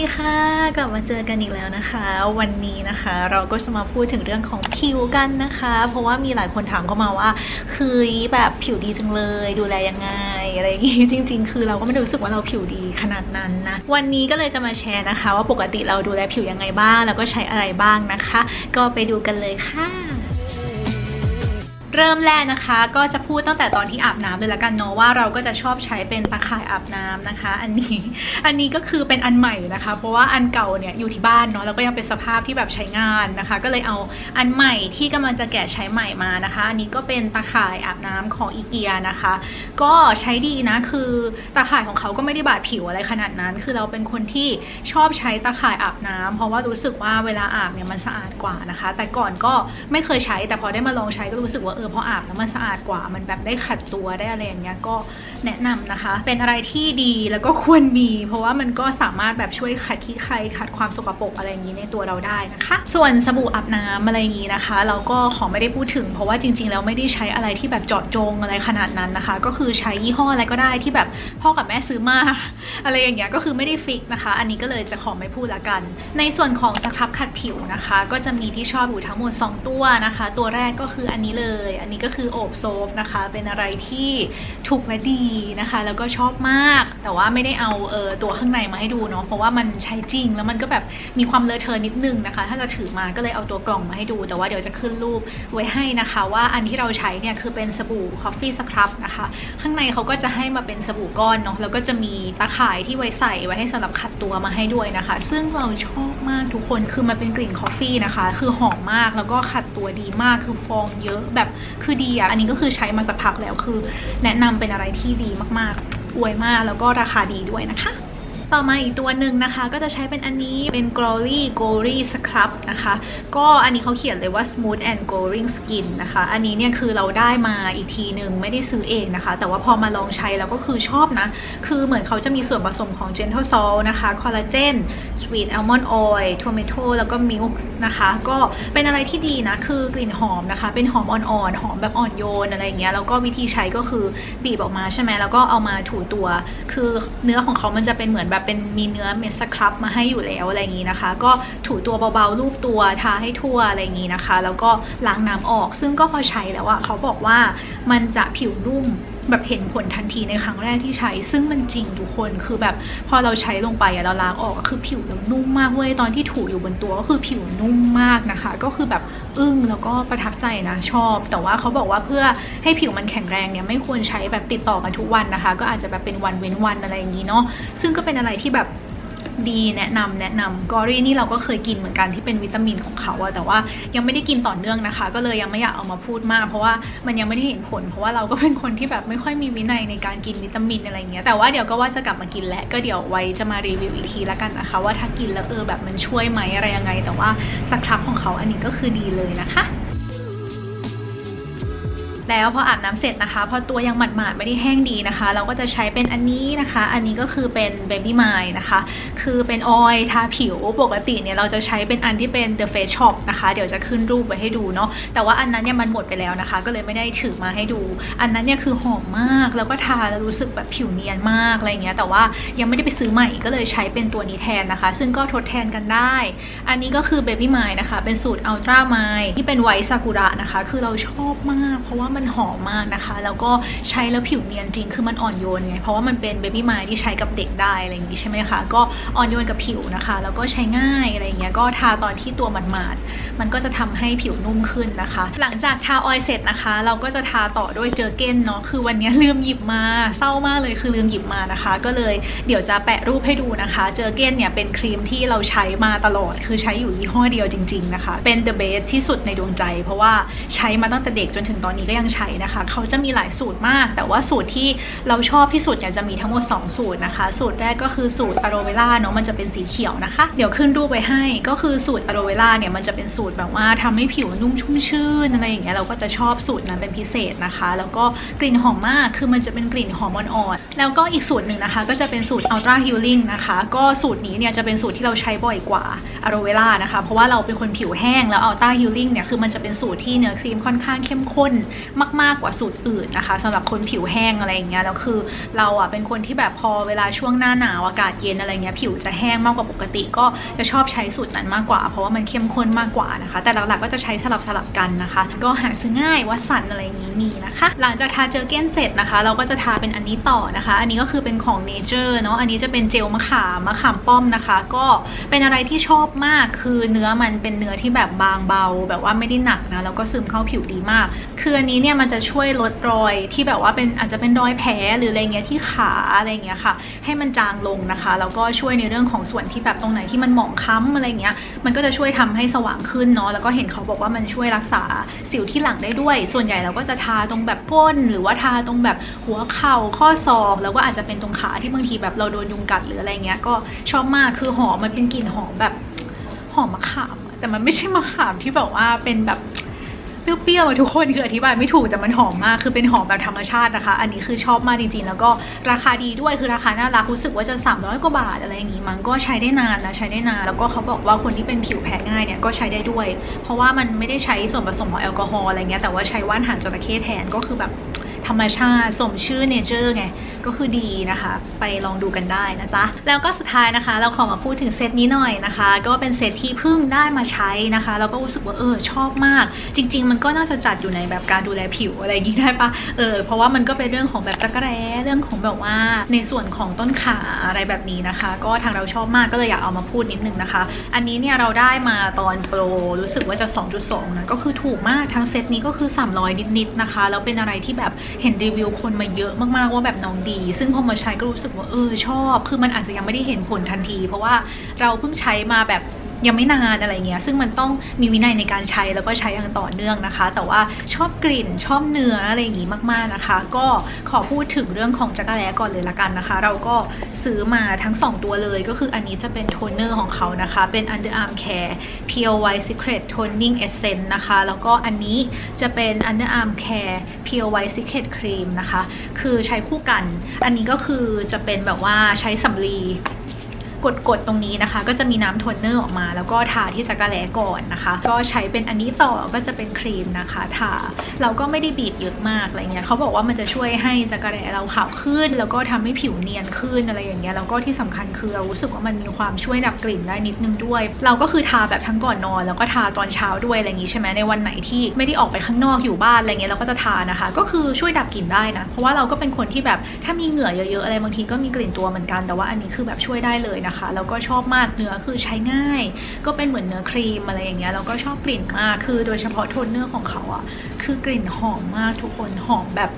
ดีค่ะ กลับมาเจอกันอีกแล้วนะคะ วันนี้นะคะ เราก็จะมาพูดถึงเรื่องของผิวกันนะคะ เพราะว่ามีหลายคนถามเข้ามาว่าคือแบบผิวดีจังเลยดูแลยังไงอะไรอย่างงี้จริง ๆ คือเราก็ไม่ได้รู้สึกว่าเราผิวดีขนาดนั้นนะวันนี้ก็เลยจะมาแชร์นะคะ ว่าปกติเราดูแลผิวยังไงบ้าง แล้วก็ใช้อะไรบ้างนะคะ ก็ไปดูกันเลยค่ะ เริ่มแรกนะคะ ก็จะพูดตั้งแต่ตอนที่อาบน้ำเลยละกันเนาะว่าเราก็จะชอบใช้เป็นตะข่ายอาบน้ำนะคะ อันนี้อันนี้ก็คือเป็นอันใหม่นะคะ เพราะว่าอันเก่าเนี่ยอยู่ที่บ้านเนาะแล้วก็ยังเป็นสภาพที่แบบใช้งานนะคะ ก็เลยเอาอันใหม่ที่กำลังจะแกะใช้ใหม่มานะคะ อันนี้ก็เป็นตะข่ายอาบน้ำของอีเกียนะคะ ก็ใช้ดีนะคือตะข่ายของเขาก็ไม่ได้บาดผิวอะไรขนาดนั้น คือเราเป็นคนที่ชอบใช้ตะข่ายอาบน้ำเพราะว่ารู้สึกว่าเวลาอาบเนี่ยมันสะอาดกว่านะคะ แต่ก่อนก็ไม่เคยใช้แต่พอได้มาลองใช้ก็รู้สึกว่าออพออาบแล้วมันสะอาดกว่ามันแบบได้ขัดตัวได้อะไรอย่างเงี้ยก็ แนะนำนะคะ เป็นอะไรที่ดีแล้วก็ควรมี เพราะว่ามันก็สามารถแบบช่วยขัดขี้ใครขัดความสกปรกอะไรอย่างนี้ในตัวเราได้นะคะ ส่วนสบู่อาบน้ำอะไรอย่างนี้นะคะ เราก็ขอไม่ได้พูดถึง เพราะว่าจริง ๆ แล้วไม่ได้ใช้อะไรที่แบบเจาะจงอะไรขนาดนั้นนะคะ ก็คือใช้ยี่ห้ออะไรก็ได้ที่แบบพ่อกับแม่ซื้อมาอะไรอย่างเงี้ยก็คือไม่ได้ฟิกนะคะ อันนี้ก็เลยจะขอไม่พูดละกัน ในส่วนของสครับขัดผิวนะคะ ก็จะมีที่ชอบอยู่ทั้งหมด 2 ตัวนะคะ ตัวแรกก็คืออันนี้เลย อันนี้ก็คือโอบโซฟนะคะ เป็นอะไรที่ถูกและดีนะคะ แล้วก็ชอบมาก แต่ว่าไม่ได้เอาเออตัวข้างในมาให้ดูเนาะเพราะว่ามันใช้จริง แล้วมันก็แบบมีความเลอะเทอะนิดนึงนะคะ ถ้าจะถือมาก็เลยเอาตัวกล่องมาให้ดู แต่ว่าเดี๋ยวจะขึ้นรูปไว้ให้นะคะ ว่าอันที่เราใช้เนี่ยคือเป็นสบู่ Coffee Scrub นะคะ ข้างในเขาก็จะให้มาเป็นสบู่ก้อนเนาะแล้วก็จะมีตาข่ายที่ไว้ใส่ไว้ให้สำหรับขัดตัวมาให้ด้วยนะคะ ซึ่งเราชอบมากทุกคนคือมันเป็นกลิ่นคอฟฟี่นะคะ คือหอมมากแล้วก็ขัดตัวดีมากคือฟองเยอะแบบคือดีอะอันนี้ก็คือใช้มาสักพักแล้วคือ แนะนำเป็นอะไรที่ดีมากๆอวยมากแล้วก็ราคาดีด้วยนะคะ ต่อมาอีกตัวหนึ่งนะคะ ก็จะใช้เป็นอันนี้เป็น Glory Glory Scrub นะคะ ก็อันนี้เขาเขียนเลยว่า Smooth and Glowing Skin นะคะ อันนี้เนี่ยคือเราได้มาอีกทีหนึ่งไม่ได้ซื้อเองนะคะ แต่ว่าพอมาลองใช้แล้วก็คือชอบนะ คือเหมือนเขาจะมีส่วนผสมของ Gentle Salt นะคะ Collagen Sweet Almond Oil Tomato แล้วก็ Milk นะคะ ก็เป็นอะไรที่ดีนะ คือกลิ่นหอมนะคะ เป็นหอมอ่อนๆ หอมแบบอ่อนโยนอะไรเงี้ย แล้วก็วิธีใช้ก็คือบีบออกมาใช่ไหมแล้วก็เอามาถูตัว คือเนื้อของเขามันจะเป็นเหมือนแบบเป็นมีเนื้อเม็ดสครับมาให้อยู่แล้วอะไรอย่างนี้นะคะ ก็ถูตัวเบาๆรูปตัวทาให้ทั่วอะไรอย่างนี้นะคะ แล้วก็ล้างน้ำออก ซึ่งก็พอใช้แล้วอะเขาบอกว่ามันจะผิวนุ่มแบบเห็นผลทันทีในครั้งแรกที่ใช้ ซึ่งมันจริงทุกคนคือแบบพอเราใช้ลงไปอะเราล้างออกก็คือผิวเรานุ่มมากเว้ยตอนที่ถูอยู่บนตัวก็คือผิวนุ่มมากนะคะ ก็คือแบบ อึ้งแล้วก็ประทับใจนะชอบ แต่ว่าเขาบอกว่าเพื่อให้ผิวมันแข็งแรงเนี่ยไม่ควรใช้แบบติดต่อกันทุกวันนะคะ ก็อาจจะแบบเป็นวันเว้นวันอะไรอย่างนี้เนาะซึ่งก็เป็นอะไรที่แบบ ดีแนะนำแนะนำกอรี่นี่เราก็เคยกินเหมือนกันที่เป็นวิตามินของเขาอะแต่ว่ายังไม่ได้กินต่อเนื่องนะคะ ก็เลยยังไม่อยากเอามาพูดมาก เพราะว่ามันยังไม่ได้เห็นผล เพราะว่าเราก็เป็นคนที่แบบไม่ค่อยมีวินัยในการกินวิตามินอะไรเงี้ยแต่ว่าเดี๋ยวก็ว่าจะกลับมากินแหละก็เดี๋ยวไว้จะมารีวิวอีกทีละกันนะคะ ว่าถ้ากินแล้วเออแบบมันช่วยไหมอะไรยังไง แต่ว่าสครับของเขาอันนี้ก็คือดีเลยนะคะ แล้วพออาบน้ำเสร็จนะคะ พอตัวยังหมาดๆไม่ได้แห้งดีนะคะ เราก็จะใช้เป็นอันนี้นะคะ อันนี้ก็คือเป็น Baby m i นะคะ คือเป็นออยล์ทาผิวปกติเนี่ยเราจะใช้เป็นอันที่เป็น The Face Shop นะคะ เดี๋ยวจะขึ้นรูปไว้ให้ดูเนาะแต่ว่าอันนั้นเนี่ยมันหมดไปแล้วนะคะ ก็เลยไม่ได้ถือมาให้ดู อันนั้นเนี่ยคือหอมมากแล้วก็ทาแล้วรู้สึกแบบผิวเนียนมากอะไรเงี้ยแต่ว่ายังไม่ได้ไปซื้อใหม่ก็เลยใช้เป็นตัวนี้แทนนะคะ ซึ่งก็ทดแทนกันได้ อันนี้ก็คือ Baby m i นะคะ เป็นสูตร Ultra m i ที่เป็นไวท์ซากุระนะคะ คือเราชอบมาก เพราะว่ามันหอมมากนะคะ แล้วก็ใช้แล้วผิวเนียนจริงคือมันอ่อนโยนไงเพราะว่ามันเป็น Baby m i ที่ใช้กับเด็กได้อะไรอย่างงี้ใช่ไหมคะก็อ่อนโยนกับผิวนะคะ แล้วก็ใช้ง่ายอะไรอย่างเงี้ยก็ทาตอนที่ตัวหมาดๆมันก็จะทำให้ผิวนุ่มขึ้นนะคะ หลังจากทาออยเสร็จนะคะ เราก็จะทาต่อด้วยเจอเก้นเนาะคือวันนี้ลืมหยิบมาเศร้ามากเลยคือลืมหยิบมานะคะ ก็เลยเดี๋ยวจะแปะรูปให้ดูนะคะ เจอเก้นเนี่ยเป็นครีมที่เราใช้มาตลอด คือใช้อยู่ยี่ห้อเดียวจริง ๆนะคะ เป็น the best ที่สุดในดวงใจ เพราะว่าใช้มาตั้งแต่เด็กจนถึงตอนนี้ก็ยังใช้นะคะเขาจะมีหลายสูตรมาก แต่ว่าสูตรที่เราชอบที่สุดเนี่ยจะมีทั้งหมด 2 สูตรนะคะ สูตรแรกก็คือสูตรอะโรเวล่าเนาะมันจะเป็นสีเขียวนะคะ เดี๋ยวขึ้นรูปไปให้ก็คือสูตรอะโรเวล่าเนี่ยมันจะเป็นสูตรแบบว่าทำให้ผิวนุ่มชุ่มชื่นอะไรอย่างเงี้ยเราก็จะชอบสูตรนั้นเป็นพิเศษนะคะ แล้วก็กลิ่นหอมมากคือมันจะเป็นกลิ่นหอมอ่อนๆแล้วก็อีกสูตรหนึ่งนะคะ ก็จะเป็นสูตร Ultra Healing นะคะก็สูตรนี้เนี่ยจะเป็นสูตรที่เราใช้บ่อยกว่าอะโรเวล่านะคะเพราะว่าเราเป็นคนผิวแห้งแล้ว Ultra Healing เนี่ยคือมันจะเป็นสูตรที่เนื้อครีมค่อนข้างเข้มข้นมากๆกว่าสูตรอื่นนะคะสำหรับคนผิวแห้งอะไรอย่างเงี้ยแล้วคือเราอะเป็นคนที่แบบพอเวลาช่วงหน้าหนาวอากาศเย็นอะไรเงี้ยผิวจะแห้งมากกว่าปกติ ก็จะชอบใช้สูตรนั้นมากกว่า เพราะว่ามันเข้มข้นมากกว่านะคะ แต่หลักๆก็จะใช้สลับสลับๆกันนะคะ ก็หาซื้อง่ายวัสันอะไรอย่างนี้มีนะคะ หลังจากทาเจอเก้นเสร็จนะคะ เราก็จะทาเป็นอันนี้ต่อนะคะ อันนี้ก็คือเป็นของ Nature เนาะอันนี้จะเป็นเจลมะขามมะขามป้อมนะคะ ก็เป็นอะไรที่ชอบมากคือเนื้อมันเป็นเนื้อที่แบบบางเบา แบบว่าไม่ได้หนักนะแล้วก็ซึมเข้าผิวดีมาก คืออันนี้เนี่ยมันจะช่วยลดรอยที่แบบว่าเป็นอาจจะเป็นรอยแผลหรืออะไรเงี้ยที่ขาอะไรเงี้ยค่ะ ให้มันจางลงนะคะแล้วก็ช่วยในเรื่องของส่วนที่แบบตรงไหนที่มันหมองคล้ำอะไรเงี้ยมันก็จะช่วยทำให้สว่างขึ้นเนาะแล้วก็เห็นเขาบอกว่ามันช่วยรักษาสิวที่หลังได้ด้วย ส่วนใหญ่เราก็จะทาตรงแบบก้น หรือว่าทาตรงแบบหัวเข่าข้อศอกแล้วก็อาจจะเป็นตรงขาที่บางทีแบบเราโดนยุงกัดหรืออะไรเงี้ยก็ชอบมากคือหอมมันเป็นกลิ่นหอมแบบหอมมะขามแต่มันไม่ใช่มะขามที่แบบว่าเป็นแบบ เปรี้ยวๆอะทุกคนคืออธิบายไม่ถูกแต่มันหอมมากคือเป็นหอมแบบธรรมชาตินะคะ อันนี้คือชอบมากจริงๆ แล้วก็ราคาดีด้วยคือราคาน่ารักรู้สึกว่าจะ 300 กว่าบาทอะไรอย่างงี้มันก็ใช้ได้นานนะใช้ได้นาน แล้วก็เขาบอกว่าคนที่เป็นผิวแพ้ง่ายเนี่ยก็ใช้ได้ด้วย เพราะว่ามันไม่ได้ใช้ส่วนผสมของแอลกอฮอล์อะไรเงี้ยแต่ว่าใช้ว่านหางจระเข้แทนก็คือแบบ ธรรมชาติ สมชื่อเนเจอร์ไง ก็คือดีนะคะ ไปลองดูกันได้นะจ๊ะ แล้วก็สุดท้ายนะคะ เราขอมาพูดถึงเซตนี้หน่อยนะคะ ก็เป็นเซตที่เพิ่งได้มาใช้นะคะ แล้วก็รู้สึกว่าเออชอบมาก จริง ๆ มันก็น่าจะจัดอยู่ในแบบการดูแลผิวอะไรอย่างนี้ได้ปะเออเพราะว่ามันก็เป็นเรื่องของแบบจักรแร้เรื่องของแบบว่าในส่วนของต้นขาอะไรแบบนี้นะคะ ก็ทางเราชอบมากก็เลยอยากเอามาพูดนิดนึงนะคะ อันนี้เนี่ยเราได้มาตอนโปรรู้สึกว่าจะ 2.2นะก็คือถูกมากทั้งเซตนี้ก็คือ 300 นิดๆนะคะแล้วเป็นอะไรที่แบบเห็นรีวิวคนมาเยอะมากๆว่าแบบน้องดี ซึ่งพอมาใช้ก็รู้สึกว่าเออชอบ คือมันอาจจะยังไม่ได้เห็นผลทันที เพราะว่าเราเพิ่งใช้มาแบบ ยังไม่นานอะไรเงี้ยซึ่งมันต้องมีวินัยในการใช้แล้วก็ใช้อย่างต่อเนื่องนะคะ แต่ว่าชอบกลิ่นชอบเนื้ออะไรอย่างงี้มากๆนะคะ ก็ขอพูดถึงเรื่องของจักรแร้ก่อนเลยละกันนะคะ เราก็ซื้อมาทั้ง 2 ตัวเลยก็คืออันนี้จะเป็นโทนเนอร์ของเขานะคะ เป็น Underarm Care Pure White Secret Toning Essence นะคะ แล้วก็อันนี้จะเป็น Underarm Care Pure White Secret Cream นะคะ คือใช้คู่กัน อันนี้ก็คือจะเป็นแบบว่าใช้สำลี กดๆตรงนี้นะคะ ก็จะมีน้ำโทนเนอร์ออกมา แล้วก็ทาที่จักรแล้ก่อนนะคะ ก็ใช้เป็นอันนี้ต่อก็จะเป็นครีมนะคะทาเราก็ไม่ได้บีบเยอะมากอะไรเงี้ยเขาบอกว่ามันจะช่วยให้จักรแล้เราขาวขึ้น แล้วก็ทำให้ผิวเนียนขึ้นอะไรอย่างเงี้ยแล้วก็ที่สำคัญคือเรารู้สึกว่ามันมีความช่วยดับกลิ่นได้นิดนึงด้วย เราก็คือทาแบบทั้งก่อนนอน แล้วก็ทาตอนเช้าด้วยอะไรอย่างงี้ใช่ไหมในวันไหนที่ไม่ได้ออกไปข้างนอกอยู่บ้านอะไรเงี้ยเราก็จะทานะคะ ก็คือช่วยดับกลิ่นได้นะเพราะว่าเราก็เป็นคนที่แบบถ้ามีเหงื่อเยอะๆอะไรบางทีก็มีกลิ่นตัวเหมือนกันแต่ว่าอันนี้คือแบบช่วยได้เลยนะคะ แล้วก็ชอบมากเนื้อคือใช้ง่าย ก็เป็นเหมือนเนื้อครีมอะไรอย่างเงี้ยแล้วก็ชอบกลิ่นมากคือโดยเฉพาะโทนเนอร์ของเขาอะคือกลิ่นหอมมากทุกคนหอมแบบ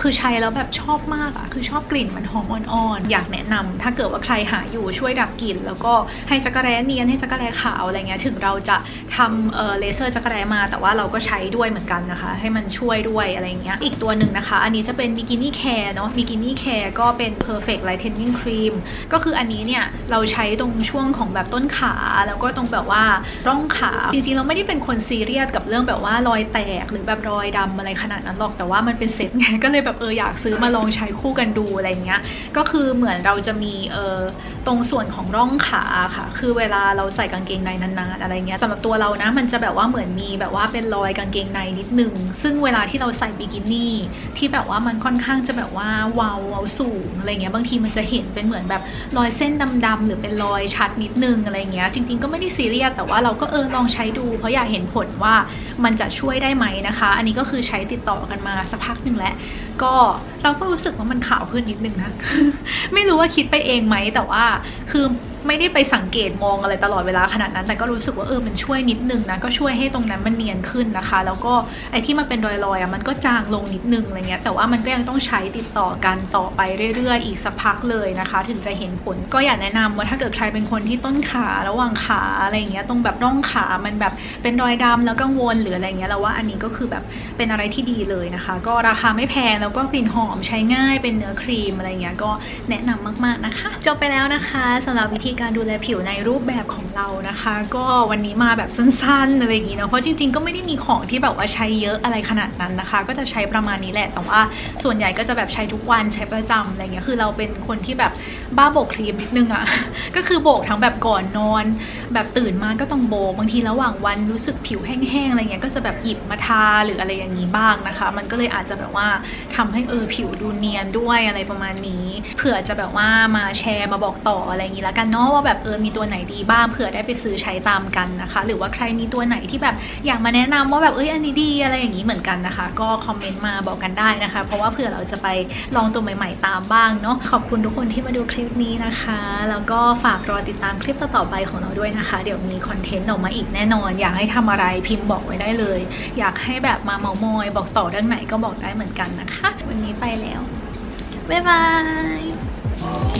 คือใช้แล้วแบบชอบมากอะคือชอบกลิ่นมันหอมอ่อนๆ อยากแนะนำถ้าเกิดว่าใครหาอยู่ช่วยดับกลิ่น แล้วก็ให้จักรแร้เนียนให้จักรแร้ขาวอะไรเงี้ย ถึงเราจะ ทำเออเลเซอร์จักรแร้มา แต่ว่าเราก็ใช้ด้วยเหมือนกันนะคะ ให้มันช่วยด้วยอะไรเงี้ยอีกตัวหนึ่งนะคะ อันนี้จะเป็นบิกินี่แคร์เนาะบิกินี่แคร์ก็เป็น perfect lightening cream ก็คืออันนี้เนี่ยเราใช้ตรงช่วงของแบบต้นขาแล้วก็ตรงแบบว่าร่องขาจริงๆเราไม่ได้เป็นคนซีเรียสกับเรื่องแบบว่ารอยแตกหรือแบบรอยดำอะไรขนาดนั้นหรอกแต่ว่ามันเป็นเซ็ตไงก็เลยแบบเอออยากซื้อมาลองใช้คู่กันดูอะไรเงี้ยก็คือเหมือนเราจะมีเออตรงส่วนของร่องขาค่ะ คือเวลาเราใส่กางเกงในนานๆอะไรเงี้ยสำหรับตัวเรานะมันจะแบบว่าเหมือนมีแบบว่าเป็นรอยกางเกงในนิดนึง ซึ่งเวลาที่เราใส่บิกินี่ที่แบบว่ามันค่อนข้างจะแบบว่าเวาเวาสูงอะไรเงี้ยบางทีมันจะเห็นเป็นเหมือนแบบรอยเส้นดำๆหรือเป็นรอยชัดนิดนึงอะไรเงี้ยจริง ๆก็ไม่ได้ซีเรียสแต่ว่าเราก็เออลองใช้ดู เพราะอยากเห็นผลว่ามันจะช่วยได้ไหมนะคะ อันนี้ก็คือใช้ติดต่อกันมาสักพักหนึ่งแล้วก็เราก็รู้สึกว่ามันขาวขึ้นนิดนึงนะไม่รู้ว่าคิดไปเองไหมแต่ว่าคือ ไม่ได้ไปสังเกตมองอะไรตลอดเวลาขนาดนั้น แต่ก็รู้สึกว่าเออมันช่วยนิดนึงนะก็ช่วยให้ตรงนั้นมันเนียนขึ้นนะคะ แล้วก็ไอ้ที่มันเป็นรอยๆอะมันก็จางลงนิดนึงอะไรเงี้ยแต่ว่ามันก็ยังต้องใช้ติดต่อกันต่อไปเรื่อยๆ อีกสักพักเลยนะคะ ถึงจะเห็นผลก็อยากแนะนำว่าถ้าเกิดใครเป็นคนที่ต้นขาระหว่างขาอะไรเงี้ยตรงแบบร่องขามันแบบเป็นรอยดำแล้วกังวลหรืออะไรเงี้ยเราว่าอันนี้ก็คือแบบเป็นอะไรที่ดีเลยนะคะ ก็ราคาไม่แพงแล้วก็กลิ่นหอมใช้ง่ายเป็นเนื้อครีมอะไรเงี้ยก็แนะนำมากๆนะคะจบไปแล้วนะคะสำหรับวิธีธีการดูแลผิวในรูปแบบของ เรานะคะ ก็วันนี้มาแบบสั้นๆอะไรอย่างงี้เนาะเพราะจริงๆก็ไม่ได้มีของที่แบบว่าใช้เยอะอะไรขนาดนั้นนะคะ ก็จะใช้ประมาณนี้แหละแต่ว่าส่วนใหญ่ก็จะแบบใช้ทุกวันใช้ประจำอะไรเงี้ยคือเราเป็นคนที่แบบบ้าโบกครีมนิดนึงอะก็คือโบกทั้งแบบก่อนนอน แบบตื่นมาก็ต้องโบกบางทีระหว่างวันรู้สึกผิวแห้งๆอะไรเงี้ยก็จะแบบหยิบมาทาหรืออะไรอย่างนี้บ้างนะคะ มันก็เลยอาจจะแบบว่าทำให้เออผิวดูเนียนด้วยอะไรประมาณนี้เผื่อจะแบบว่ามาแชร์มาบอกต่ออะไรอย่างนี้แล้วกันเนาะว่าแบบเออมีตัวไหนดีบ้างเผื่อได้ไปซื้อใช้ตามกันนะคะ หรือว่าใครมีตัวไหนที่แบบอยากมาแนะนำว่าแบบเอ้ยอันนี้ดีอะไรอย่างนี้เหมือนกันนะคะ ก็คอมเมนต์มาบอกกันได้นะคะ เพราะว่าเผื่อเราจะไปลองตัวใหม่ ๆ ตามบ้างเนาะขอบคุณทุกคนที่มาดูคลิปนี้นะคะ แล้วก็ฝากรอติดตามคลิปต่อๆไปของเราด้วยนะคะ เดี๋ยวมีคอนเทนต์ออกมาอีกแน่นอน อยากให้ทำอะไรพิมพ์บอกไว้ได้เลย อยากให้แบบมาเมามอย บอกต่อเรื่องไหนก็บอกได้เหมือนกันนะคะ วันนี้ไปแล้วบ๊ายบาย